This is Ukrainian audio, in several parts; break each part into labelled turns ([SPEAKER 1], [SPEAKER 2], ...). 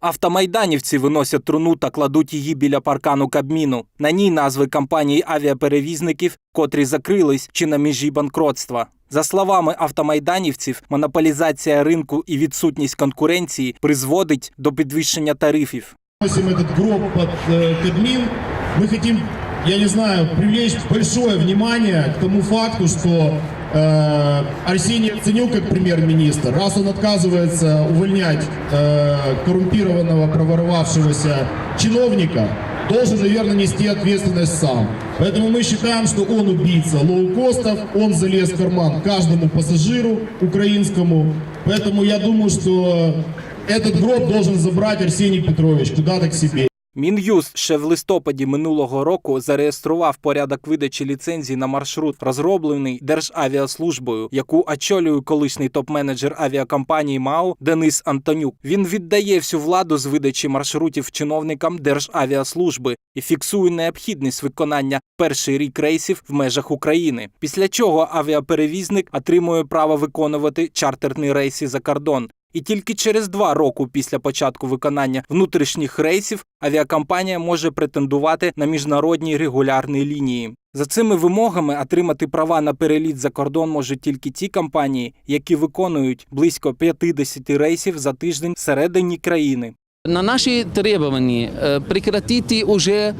[SPEAKER 1] Автомайданівці виносять труну та кладуть її біля паркану Кабміну. На ній назви компаній авіаперевізників, котрі закрились чи на межі банкротства. За словами автомайданівців, монополізація ринку і відсутність конкуренції призводить до підвищення тарифів.
[SPEAKER 2] Вносим этот гроб под э, Кабмин. Мы хотим, я не знаю, привлечь большое внимание к тому факту, что э, Арсений Яценюк, как премьер-министр, раз он отказывается увольнять э, коррумпированного, проворовавшегося чиновника, должен, наверное, нести ответственность сам. Поэтому мы считаем, что он убийца лоукостов, он залез в карман каждому пассажиру украинскому. Поэтому я думаю, что этот гроб должен забрать Арсений Петрович куда-то к себе.
[SPEAKER 1] Мін'юст ще в листопаді минулого року зареєстрував порядок видачі ліцензій на маршрут, розроблений Державіаслужбою, яку очолює колишній топ-менеджер авіакомпанії МАУ Денис Антонюк. Він віддає всю владу з видачі маршрутів чиновникам Державіаслужби і фіксує необхідність виконання перший рік рейсів в межах України. Після чого авіаперевізник отримує право виконувати чартерні рейси за кордон. І тільки через два роки після початку виконання внутрішніх рейсів авіакомпанія може претендувати на міжнародні регулярні лінії. За цими вимогами отримати права на переліт за кордон можуть тільки ті компанії, які виконують близько 50 рейсів за тиждень всередині країни.
[SPEAKER 3] На наші требування е, прекратити уже е,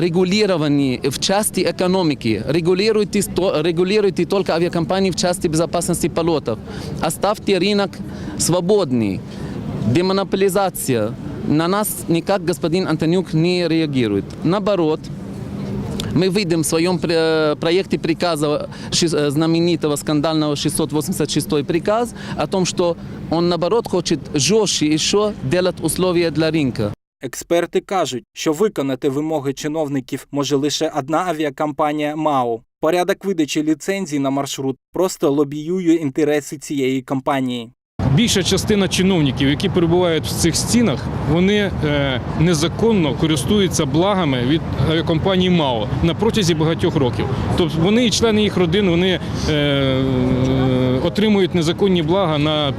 [SPEAKER 3] регулирование в части экономики. Регулируйте, сто- регулируйте только авиакомпании в части безопасности полетов. Оставьте рынок свободный. Демонополизация. На нас никак господин Антонюк не реагирует. Наоборот, мы выйдем в своем э, проекте приказа ши- э, знаменитого скандального 686 приказ о том, что он наоборот хочет жестче еще делать условия для рынка.
[SPEAKER 1] Експерти кажуть, що виконати вимоги чиновників може лише одна авіакомпанія МАО. Порядок видачі ліцензій на маршрут просто лобіює інтереси цієї компанії.
[SPEAKER 4] Більша частина чиновників, які перебувають в цих стінах, вони е, незаконно користуються благами від авіакомпанії МАО на протязі багатьох років. Тобто вони і члени їх родин вони е, е, отримують незаконні блага на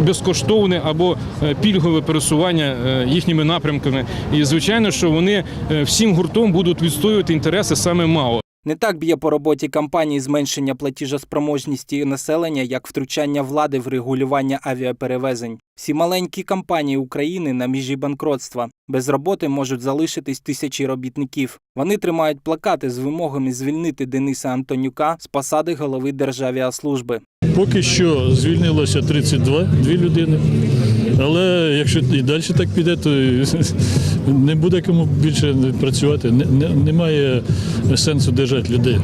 [SPEAKER 4] безкоштовне або е, пільгове пересування е, їхніми напрямками. І звичайно, що вони е, всім гуртом будуть відстоювати інтереси саме МАО.
[SPEAKER 1] Не так б'є по роботі компанії зменшення платіжоспроможності населення, як втручання влади в регулювання авіаперевезень. Всі маленькі компанії України на межі банкротства без роботи можуть залишитись тисячі робітників. Вони тримають плакати з вимогами звільнити Дениса Антонюка з посади голови Державіаслужби.
[SPEAKER 5] Поки що звільнилося 32 дві людини. Але якщо і далі так піде, то не буде кому більше працювати. Не- не- Немає сенсу держати людей.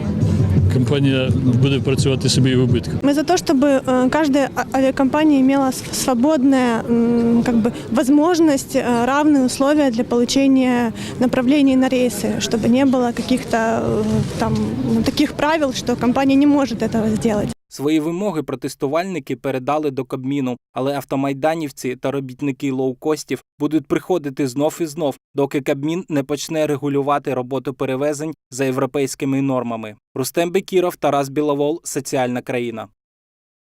[SPEAKER 5] Компанія буде працювати собі в убитку.
[SPEAKER 6] Мы за то, чтобы э, каждая а- авиакомпания имела с- свободная м, как бы, возможность, э, равные условия для получения направлений на рейсы, чтобы не было каких-то э, там ну, таких правил, что компания не может этого сделать.
[SPEAKER 1] Свої вимоги протестувальники передали до Кабміну, але автомайданівці та робітники лоукостів будуть приходити знов і знов, доки Кабмін не почне регулювати роботу перевезень за європейськими нормами. Рустем Бекіров, Тарас Біловол, Соціальна країна.